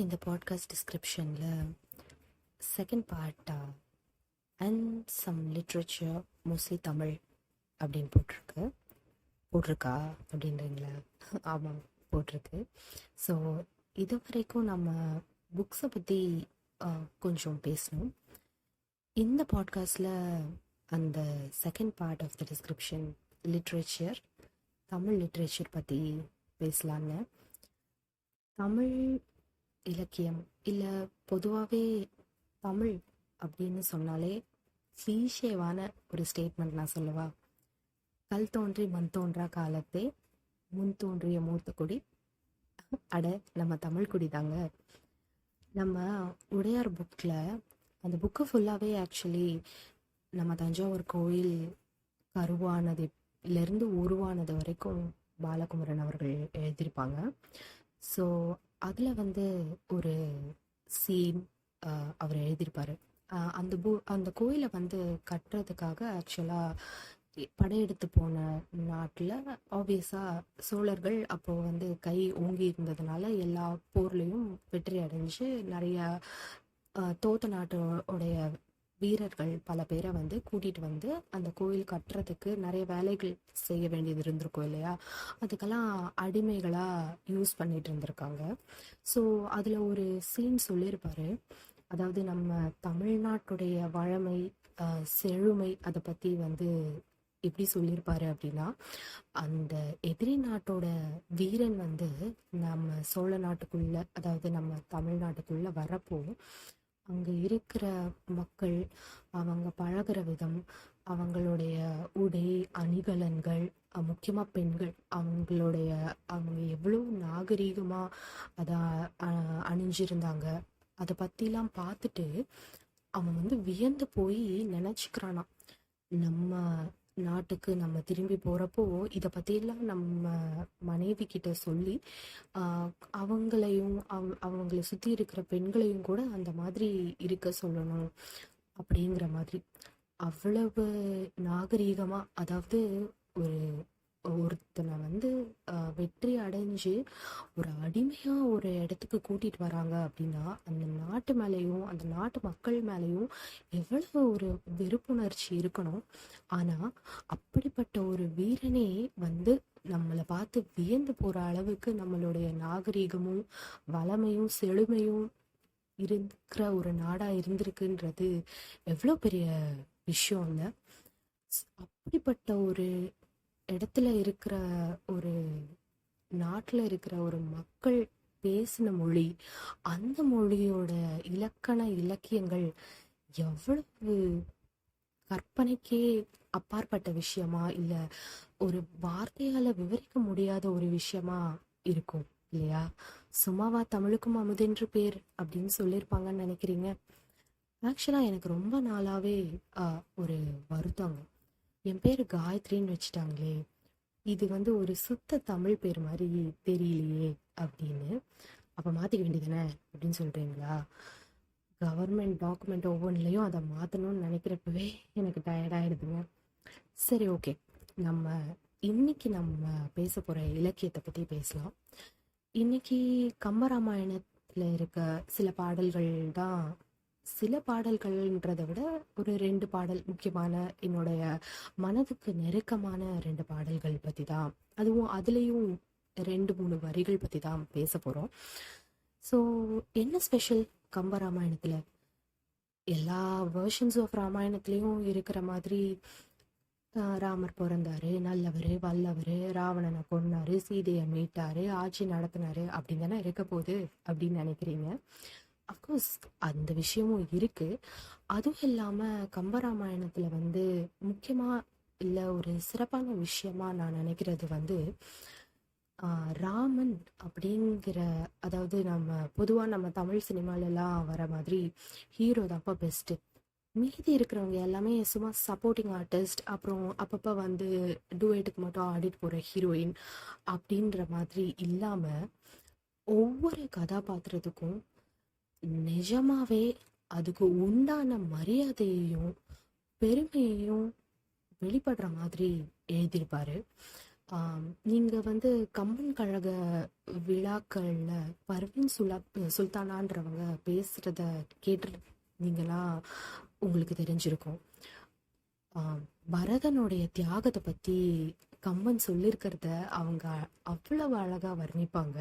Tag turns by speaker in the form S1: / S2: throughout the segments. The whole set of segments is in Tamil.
S1: இந்த பாட்காஸ்ட் டிஸ்கிரிப்ஷனில் second பார்ட்டா and some literature mostly Tamil அப்படின்னு போட்டிருக்கு. போட்டிருக்கா அப்படின்றீங்களா? ஆமாம் போட்டிருக்கு. ஸோ இது வரைக்கும் நம்ம புக்ஸை பற்றி கொஞ்சம் பேசணும். இந்த பாட்காஸ்டில் அந்த second part of the description literature Tamil literature பற்றி பேசலான்னு தமிழ் இலக்கியம். இல்லை பொதுவாகவே தமிழ் அப்படின்னு சொன்னாலே கிளீஷேவான ஒரு ஸ்டேட்மெண்ட் நான் சொல்லவா? கல் தோன்றி மண் தோன்றா காலத்தே முன் தோன்றிய மூத்த குடி. அட நம்ம தமிழ் குடி தாங்க. நம்ம உடையார் புக்கில் அந்த புக்கு ஃபுல்லாகவே ஆக்சுவலி நம்ம தஞ்சாவூர் கோயில் கருவானதுலேருந்து உருவானது வரைக்கும் பாலகுமரன் அவர்கள் எழுதியிருப்பாங்க. ஸோ அதில் வந்து ஒரு சீன் அவர் எழுதியிருப்பார். அந்த பூ அந்த கோயிலை வந்து கட்டுறதுக்காக ஆக்சுவலாக படையெடுத்து போன நாட்டில் ஆப்வியஸாக சோழர்கள் அப்போது வந்து கை ஓங்கி இருந்ததுனால எல்லா போர்லேயும் வெற்றி அடைஞ்சு நிறையா தோத்த நாட்டோடைய வீரர்கள் பல பேரை வந்து கூட்டிகிட்டு வந்து அந்த கோயில் கட்டுறதுக்கு நிறைய வேலைகள் செய்ய வேண்டியது இருந்திருக்கும் இல்லையா? அதுக்கெல்லாம் அடிமைகளாக யூஸ் பண்ணிட்டு இருந்திருக்காங்க. ஸோ அதில் ஒரு சீன் சொல்லியிருப்பாரு. அதாவது நம்ம தமிழ்நாட்டுடைய வழமை செழுமை அதை பற்றி வந்து எப்படி சொல்லியிருப்பாரு அப்படின்னா அந்த எதிரி நாட்டோட வீரன் வந்து நம்ம சோழ நாட்டுக்குள்ள அதாவது நம்ம தமிழ்நாட்டுக்குள்ள வரப்போ அங்கே இருக்கிற மக்கள் அவங்க பழகிற விதம் அவங்களுடைய உடை அணிகலன்கள் முக்கியமாக பெண்கள் அவங்களுடைய அவங்க எவ்வளோ நாகரீகமாக அதை அணிஞ்சிருந்தாங்க. அதை பற்றிலாம் பார்த்துட்டு அவன் வந்து வியந்து போய் நினச்சிக்கிறானா நம்ம நாட்டுக்கு நம்ம திரும்பி போகிறப்போ இதை பற்றியெல்லாம் நம்ம மனைவி கிட்ட சொல்லி அவங்களையும் அவ அவங்கள சுற்றி இருக்கிற பெண்களையும் கூட அந்த மாதிரி இருக்க சொல்லணும் அப்படிங்கிற மாதிரி. அவ்வளவு நாகரீகமாக அதாவது ஒரு ஒருத்தனை வந்து வெற்றி அடைஞ்சு ஒரு அடிமையாக ஒரு இடத்துக்கு கூட்டிகிட்டு வராங்க அப்படின்னா அந்த நாட்டு மேலேயும் அந்த நாட்டு மக்கள் மேலேயும் எவ்வளவு ஒரு வெறுப்புணர்ச்சி இருக்கணும். ஆனால் அப்படிப்பட்ட ஒரு வீரனே வந்து நம்மளை பார்த்து வியந்து போகிற அளவுக்கு நம்மளுடைய நாகரீகமும் வளமையும் செழுமையும் இருக்கிற ஒரு நாடாக இருந்திருக்குன்றது எவ்வளோ பெரிய விஷயம் இல்லை. அப்படிப்பட்ட ஒரு இடத்துல இருக்கிற ஒரு நாட்டில் இருக்கிற ஒரு மக்கள் பேசின மொழி அந்த மொழியோட இலக்கண இலக்கியங்கள் எவ்வளவு கற்பனைக்கே அப்பாற்பட்ட விஷயமா இல்லை ஒரு வார்த்தையால் விவரிக்க முடியாத ஒரு விஷயமா இருக்கும் இல்லையா? சும்மாவா தமிழுக்கும் அமுதென்று பேர் அப்படின்னு சொல்லியிருப்பாங்கன்னு நினைக்கிறீங்க? ஆக்சுவலாக எனக்கு ரொம்ப நாளாகவே ஒரு வருத்தங்க என் பேர் காயத்ரின்னு வச்சுட்டாங்களே. இது வந்து ஒரு சுத்த தமிழ் பேர் மாதிரி தெரியலையே அப்படின்னு. அப்போ மாற்றிக்க வேண்டியதானே அப்படின்னு சொல்கிறீங்களா கவர்மெண்ட் டாக்குமெண்ட் ஒவ்வொன்றிலையும் அதை மாற்றணும்னு நினைக்கிறப்பவே எனக்கு டயர்டாயிடுதுங்க சரி ஓகே நம்ம இன்னைக்கு நம்ம பேச போகிற இலக்கியத்தை பற்றி பேசலாம். இன்னைக்கு கம்பராமாயணத்தில் இருக்க சில பாடல்கள் தான் சில பாடல்கள்ன்றதை விட ஒரு ரெண்டு பாடல் முக்கியமான என்னுடைய மனதுக்கு நெருக்கமான ரெண்டு பாடல்கள் பற்றி தான் அதுவும் அதுலேயும் ரெண்டு மூணு வரிகள் பற்றி தான் பேச போகிறோம் ஸோ என்ன ஸ்பெஷல் கம்ப ராமாயணத்தில்? எல்லா வேர்ஷன்ஸ் ஆஃப் ராமாயணத்துலேயும் இருக்கிற மாதிரி ராமர் பிறந்தாரு நல்லவர் வல்லவர் ராவணனை கொன்னாரு சீதையை மீட்டாரு ஆட்சி நடத்தினாரு அப்படின்னு தானே இருக்க போகுது அப்படின்னு நினைக்கிறீங்க? அஃப்கோர்ஸ் அந்த விஷயமும் இருக்குது அதுவும் இல்லாமல் கம்பராமாயணத்தில் வந்து முக்கியமாக இல்லை ஒரு சிறப்பான விஷயமா நான் நினைக்கிறது வந்து ராமன் அப்படிங்கிற அதாவது நம்ம பொதுவாக நம்ம தமிழ் சினிமாலெலாம் வர மாதிரி ஹீரோ தான்ப்பா பெஸ்ட்டு மீதி இருக்கிறவங்க எல்லாமே சும்மா சப்போர்ட்டிங் ஆர்டிஸ்ட் அப்புறம் அப்பப்போ வந்து டூவேட்டுக்கு மட்டும் ஆடிட்டு போகிற ஹீரோயின் அப்படின்ற மாதிரி இல்லாமல் ஒவ்வொரு கதாபாத்திரத்துக்கும் நிஜமாவே அதுக்கு உண்டான மரியாதையையும் பெருமையையும் வெளிப்படுற மாதிரி எழுதியிருப்பாரு. நீங்கள் வந்து கம்பன் கழக விழாக்களில் பர்வின் சுலா சுல்தானான்றவங்க பேசுகிறத கேட்டு நீங்களாம் உங்களுக்கு தெரிஞ்சிருக்கும். பரதனுடைய தியாகத்தை பற்றி கம்பன் சொல்லியிருக்கிறத அவங்க அவ்வளவு அழகாக வர்ணிப்பாங்க.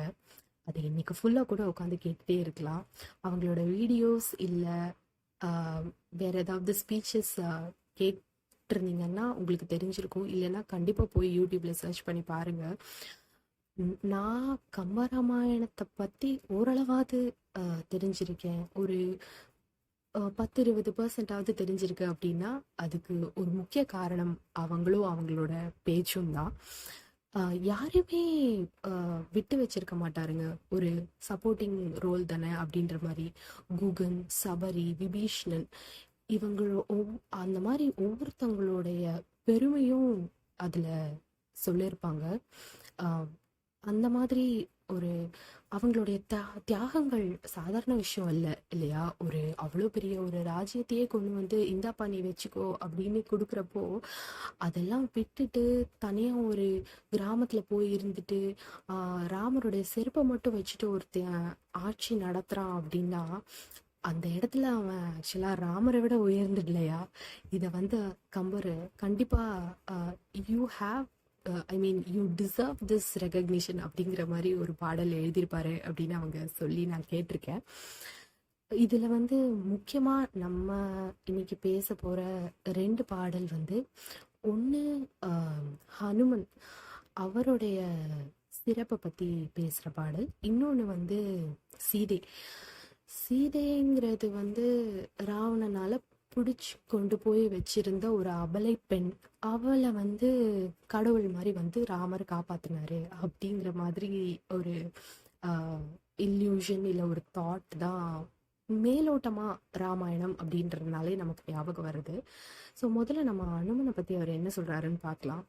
S1: அது இன்னைக்கு ஃபுல்லாக கூட உட்காந்து கேட்டுட்டே இருக்கலாம். அவங்களோட வீடியோஸ் இல்லை வேறு வேற ஏதாவது ஸ்பீச்சஸ் கேட்டிருந்தீங்கன்னா உங்களுக்கு தெரிஞ்சிருக்கும். இல்லைன்னா கண்டிப்பாக போய் யூடியூப்ல சர்ச் பண்ணி பாருங்கள் நான் கம்பராமாயணத்தை பற்றி ஓரளவாவது தெரிஞ்சிருக்கேன். ஒரு பத்து இருபது பர்சன்டாவது தெரிஞ்சிருக்கு அப்படின்னா அதுக்கு ஒரு முக்கிய காரணம் அவங்களும் அவங்களோட பேச்சும் தான். யாரையுமே விட்டு வச்சிருக்க மாட்டாருங்க. ஒரு சப்போர்ட்டிங் ரோல் தானே அப்படின்ற மாதிரி. குகன் சபரி விபீஷ்ணன். இவங்களோ ஒவ்- அந்த மாதிரி ஒவ்வொருத்தவங்களுடைய பெருமையும் அதில் சொல்லியிருப்பாங்க அந்த மாதிரி ஒரு அவங்களுடைய தியா- தியாகங்கள் சாதாரண விஷயம் இல்லை இல்லையா? ஒரு அவ்வளோ பெரிய ஒரு ராஜ்யத்தையே கொண்டு வந்து இந்தாப்பா நீ வச்சுக்கோ அப்படின்னு கொடுக்குறப்போ அதெல்லாம் விட்டுட்டு தனியாக ஒரு கிராமத்தில் போய் இருந்துட்டு ராமருடைய செருப்பை மட்டும் வச்சுட்டு ஒருத்தன் ஆட்சி நடத்துகிறான் அப்படின்னா அந்த இடத்துல அவன் ஆக்சுவலாக ராமரை விட உயர்ந்து இல்லையா இதை வந்து கம்பர் கண்டிப்பாக you have I mean you deserve this recognition அப்படிங்கிற மாதிரி ஒரு பாடல் எழுதியிருப்பாரு அப்படின்னு அவங்க சொல்லி நான் கேட்டிருக்கேன். இதில் வந்து முக்கியமாக நம்ம இன்னைக்கு பேச போகிற ரெண்டு பாடல் வந்து ஒன்று um, ஹனுமன் அவருடைய சிறப்பை பற்றி பேசுகிற பாடல் இன்னொன்று வந்து சீதை. சீதைங்கிறது வந்து ராவணனால பிடிச்சி கொண்டு போய் வச்சிருந்த ஒரு அபலை பெண் அவளை வந்து கடவுள் மாதிரி வந்து ராமர் காப்பாத்தினாரு அப்படிங்கிற மாதிரி ஒரு இல்யூஷன் இல்லை ஒரு தாட் தான் மேலோட்டமா ராமாயணம் அப்படின்றதுனாலே நமக்கு ஞாபகம் வருது. ஸோ முதல்ல நம்ம அனுமனை பத்தி அவர் என்ன சொல்றாருன்னு பார்க்கலாம்.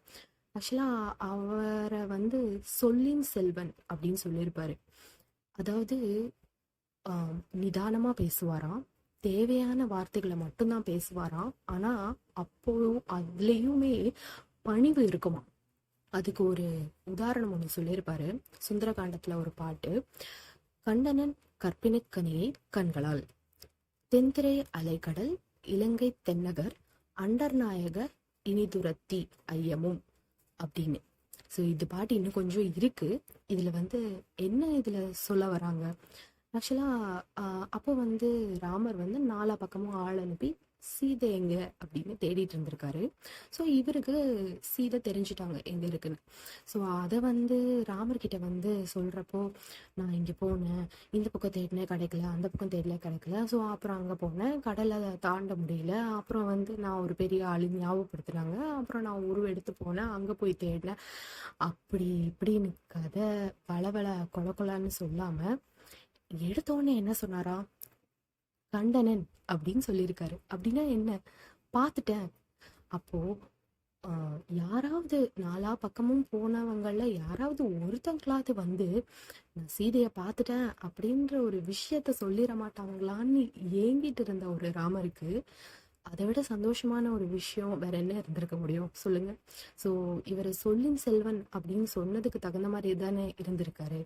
S1: ஆக்சுவலா அவரை வந்து சொல்லின் செல்வன் அப்படின்னு சொல்லியிருப்பாரு. அதாவது நிதானமாக நிதானமா பேசுவாராம். தேவையான வார்த்தைகளை மட்டும்தான் பேசுவாராம். ஆனா அப்போ அதுலயுமே பணிவு இருக்குமா அதுக்கு ஒரு உதாரணம் ஒன்று சொல்லியிருப்பாரு. சுந்தரகாண்டத்துல ஒரு பாட்டு கண்டனன் கற்பினுக்கனியை கண்களால் தென்திரை அலைக்கடல் இலங்கை தென்னகர் அண்டர்நாயக இனிதுரத்தி ஐயமும் அப்படின்னு. ஸோ இது பாட்டு இன்னும் கொஞ்சம் இருக்கு. இதுல வந்து என்ன இதுல சொல்ல வராங்க? ஆக்சுவலாக அப்போ வந்து ராமர் வந்து நாலா பக்கமும் ஆள் அனுப்பி சீதை எங்க? அப்படின்னு தேடிட்டு இருந்திருக்காரு. ஸோ இவருக்கு சீதை தெரிஞ்சுட்டாங்க எங்க இருக்குன்னு. ஸோ அதை வந்து ராமர்கிட்ட வந்து சொல்றப்போ நான் இங்க போனேன். இந்த பக்கம் தேடினேன் கிடைக்கல அந்த பக்கம் தேடல கிடைக்கல. ஸோ அப்புறம் அங்க போனேன். கடலை தாண்ட முடியல. அப்புறம் வந்து நான் ஒரு பெரிய ஆளு ஞாபகப்படுத்துனாங்க. அப்புறம் நான் உருவெடுத்து போனேன். அங்க போய் தேடினேன். அப்படி இப்படின்னு கதை பல கொல கொலான்னு சொல்லாம எடுத்தோடனே என்ன சொன்னாரா? கண்டனன் அப்படின்னு சொல்லியிருக்காரு. அப்படின்னா என்ன? பார்த்துட்டேன். அப்போ யாராவது நாலா பக்கமும் போனவங்கள யாராவது ஒருத்தங்களாவது வந்து நான் சீதையை பார்த்துட்டேன் அப்படின்ற ஒரு விஷயத்த சொல்லிட மாட்டாங்களான்னு ஏங்கிட்டு இருந்த ஒரு ராமருக்கு அதை விட சந்தோஷமான ஒரு விஷயம் வேற என்ன இருந்திருக்க முடியும்? சொல்லுங்க. ஸோ இவர் சொல்லின் செல்வன் அப்படின்னு சொன்னதுக்கு தகுந்த மாதிரி தானே இருந்திருக்காரு.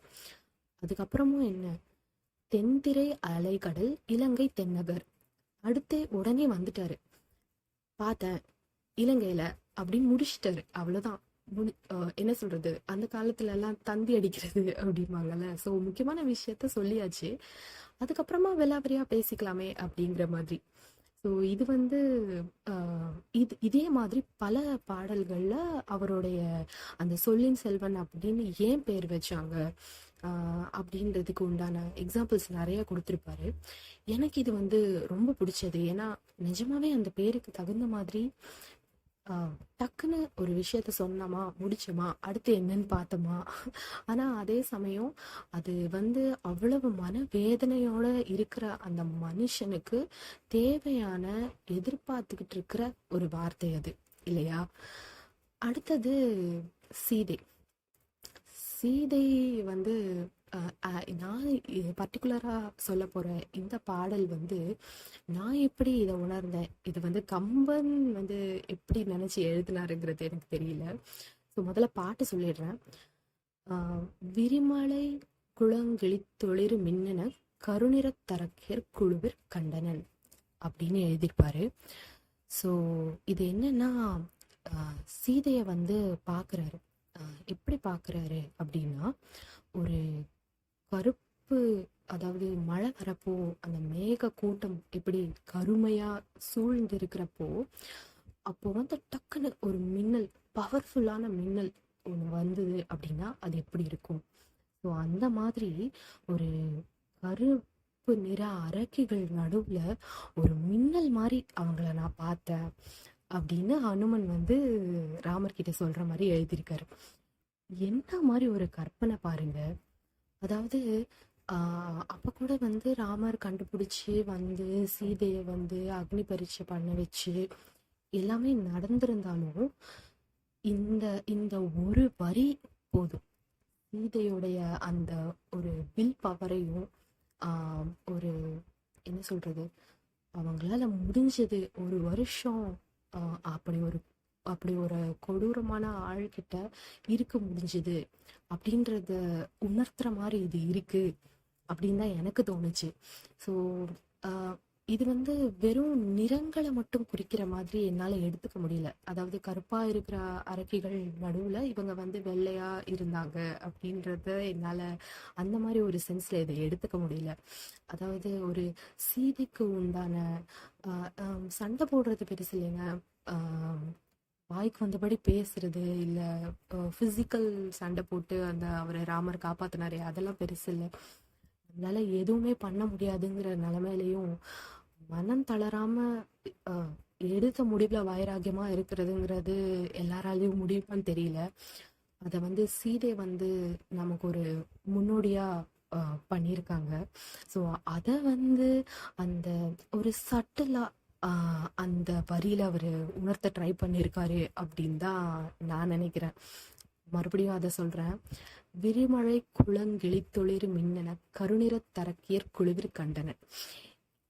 S1: அதுக்கப்புறமும் என்ன? தென்திரை அலைக்கடல் இலங்கை தென்னகர். அடுத்து உடனே வந்துட்டாரு. பார்த்தேன் இலங்கையில அப்படின்னு முடிச்சிட்டாரு. அவ்வளவுதான். முடி என்ன சொல்றது? அந்த காலத்துல எல்லாம் தந்தி அடிக்கிறது அப்படிம்பாங்கல்ல. சோ முக்கியமான விஷயத்த சொல்லியாச்சு. அதுக்கப்புறமா விலாவரியா பேசிக்கலாமே அப்படிங்கிற மாதிரி. ஸோ இது வந்து இது இதே மாதிரி பல பாடல்களில் அவருடைய அந்த சொல்லின் செல்வன் அப்படின்னு ஏன் பேர் வச்சாங்க அப்படின்றதுக்கு உண்டான எக்ஸாம்பிள்ஸ் நிறைய கொடுத்துருப்பாரு. எனக்கு இது வந்து ரொம்ப பிடிச்சது. ஏன்னா நிஜமாவே அந்த பேருக்கு தகுந்த மாதிரி டக்குன்னு ஒரு விஷயத்த சொன்னோமா முடிச்சோமா அடுத்து என்னன்னு பார்த்தோமா? ஆனால் அதே சமயம் அது வந்து அவ்வளவு மனவேதனையோட இருக்கிற அந்த மனுஷனுக்கு தேவையான எதிர்பார்த்துக்கிட்டு இருக்கிற ஒரு வார்த்தை அது இல்லையா? அடுத்தது சீதை. சீதை வந்து நான் பர்டிகுலராக சொல்ல போகிற இந்த பாடல் வந்து நான் எப்படி இதை உணர்ந்தேன்? இது வந்து கம்பன் வந்து எப்படி நினச்சி எழுதினாருங்கிறது எனக்கு தெரியல. ஸோ முதல்ல பாட்டு சொல்லிடுறேன். விரிமலை குளங்கிளி குளங்கிழித்தொளிரு மின்னன கருநிறத் தரக்கேர் குழுவிற் கண்டனன் அப்படின்னு எழுதியிருப்பாரு. ஸோ இது என்னன்னா சீதையை வந்து பார்க்குறாரு எப்படி பார்க்குறாரு அப்படின்னா ஒரு கருப்பு அதாவது மழை வரப்போ அந்த மேக கூட்டம் எப்படி கருமையா சூழ்ந்திருக்கிறப்போ அப்போ வந்து டக்குன்னு ஒரு மின்னல் பவர்ஃபுல்லான மின்னல் ஒன்று வந்தது அப்படின்னா அது எப்படி இருக்கும்? ஸோ அந்த மாதிரி ஒரு கருப்பு நிற அரக்கிகள் நடுவில் ஒரு மின்னல் மாதிரி அவங்கள நான் பார்த்தேன் அப்படின்னு ஹனுமன் வந்து ராமர்கிட்ட சொல்ற மாதிரி எழுதியிருக்காரு. என்ன மாதிரி ஒரு கற்பனை பாருங்க. அதாவது அப்போ கூட வந்து ராமர் கண்டுபிடிச்சி வந்து சீதையை வந்து அக்னி பரீட்சை பண்ண வச்சு எல்லாமே நடந்திருந்தாலும் இந்த இந்த ஒரு வரி போதும். சீதையுடைய அந்த ஒரு வில் பவரையும் ஒரு என்ன சொல்றது? அவங்களால முடிஞ்சது ஒரு வருஷம் அப்படி ஒரு அப்படி ஒரு கொடூரமான ஆள்கிட்ட இருக்க முடிஞ்சுது. அப்படின்றத உணர்த்துற மாதிரி இது இருக்கு அப்படின்னு தான் எனக்கு தோணுச்சு. ஸோ இது வந்து வெறும் நிறங்களை மட்டும் குறிக்கிற மாதிரி என்னால் எடுத்துக்க முடியல. அதாவது கருப்பாக இருக்கிற அரக்கிகள் நடுவில் இவங்க வந்து வெள்ளையா இருந்தாங்க அப்படின்றத என்னால் அந்த மாதிரி ஒரு சென்ஸில் இதை எடுத்துக்க முடியல. அதாவது ஒரு சீதைக்கு உண்டான சண்டை போடுறது பெருசு இல்லைங்க. வாய்க்கு வந்தபடி பேசுறது இல்லை ஃபிசிக்கல் சண்டை போட்டு அந்த அவரை ராமர் காப்பாத்தினாரு அதெல்லாம் பெருசு இல்லை. அதனால எதுவுமே பண்ண முடியாதுங்கிற நிலைமையிலையும் மனம் தளராம எடுத்த முடிவுல வைராகியமா இருக்கிறதுங்கிறது எல்லாராலையும் முடியுமான்னு தெரியல. அதை வந்து சீதை வந்து நமக்கு ஒரு முன்னோடியா பண்ணியிருக்காங்க. ஸோ அதை வந்து அந்த ஒரு சட்டிலாக அந்த வரியில் அவர் உணர்த்த ட்ரை பண்ணியிருக்காரு அப்படின்னு தான் நான் நினைக்கிறேன். மறுபடியும் அதை சொல்கிறேன் விரிமழை குளங்கிழித்தொளிர் மின்னன கருநிற தரக்கியர் குழுவிற் கண்டன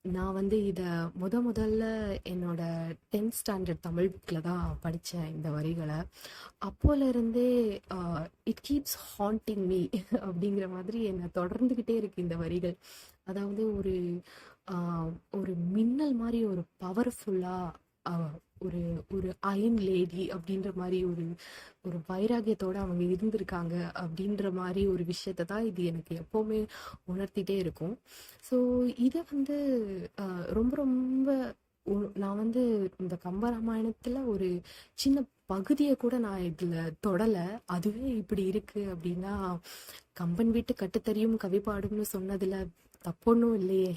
S1: நான் வந்து இதை முத முதல்ல என்னோட டென்த் ஸ்டாண்டர்ட் தமிழ் புக்கில் தான் படித்தேன் இந்த வரிகளை. அப்போலேருந்தே இட் கீப்ஸ் ஹாண்டிங் மீ அப்படிங்கிற மாதிரி என்னை தொடர்ந்துக்கிட்டே இருக்கு இந்த வரிகள். அதாவது ஒரு ஒரு மின்னல் மாதிரி ஒரு பவர்ஃபுல்லாக ஒரு ஒரு அயன் லேடி அப்படின்ற மாதிரி ஒரு ஒரு வைராகியத்தோடு அவங்க இருந்திருக்காங்க அப்படின்ற மாதிரி ஒரு விஷயத்தை தான் இது எனக்கு எப்போவுமே உணர்த்திட்டே இருக்கும். ஸோ இதை வந்து ரொம்ப ரொம்ப நான் வந்து இந்த கம்பராமாயணத்தில் ஒரு சின்ன பகுதியை கூட நான் இதில் தொடலை. அதுவே இப்படி இருக்குது அப்படின்னா கம்பன் வீட்டு கட்டுத்தறியும் கவிப்பாடும்னு சொன்னதில் தப்பொன்னும் இல்லையே.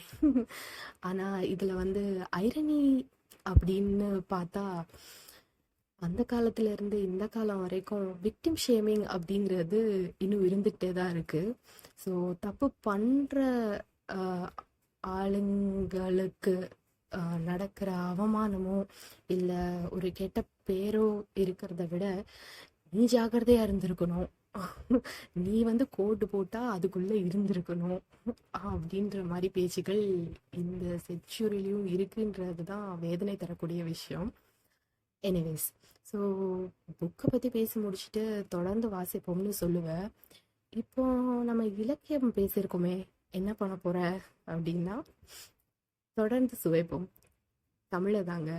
S1: ஆனா இதுல வந்து ஐரணி அப்படின்னு பார்த்தா அந்த காலத்துல இருந்து இந்த காலம் வரைக்கும் விக்டிம் ஷேமிங் அப்படிங்கிறது இன்னும் இருந்துகிட்டே தான் இருக்கு. ஸோ தப்பு பண்ற ஆளுங்களுக்கு நடக்கிற அவமானமோ இல்லை ஒரு கெட்ட பேரோ இருக்கிறத விட நீ ஜாகிரதையா இருந்திருக்கணும். நீ வந்து கோடு போட்டா அதுக்குள்ள இருந்திருக்கணும். அப்படின்ற மாதிரி பேச்சுகள் இந்த செச்சுரிலையும் இருக்குன்றது தான் வேதனை தரக்கூடிய விஷயம். எனிவேஸ் ஸோ புக்கை பற்றி பேசி முடிச்சுட்டு தொடர்ந்து வாசிப்போம்னு சொல்லுவேன் இப்போ நம்ம இலக்கியம் பேசியிருக்கோமே என்ன பண்ண போற அப்படின்னா தொடர்ந்து சுவைப்போம். தமிழை தாங்க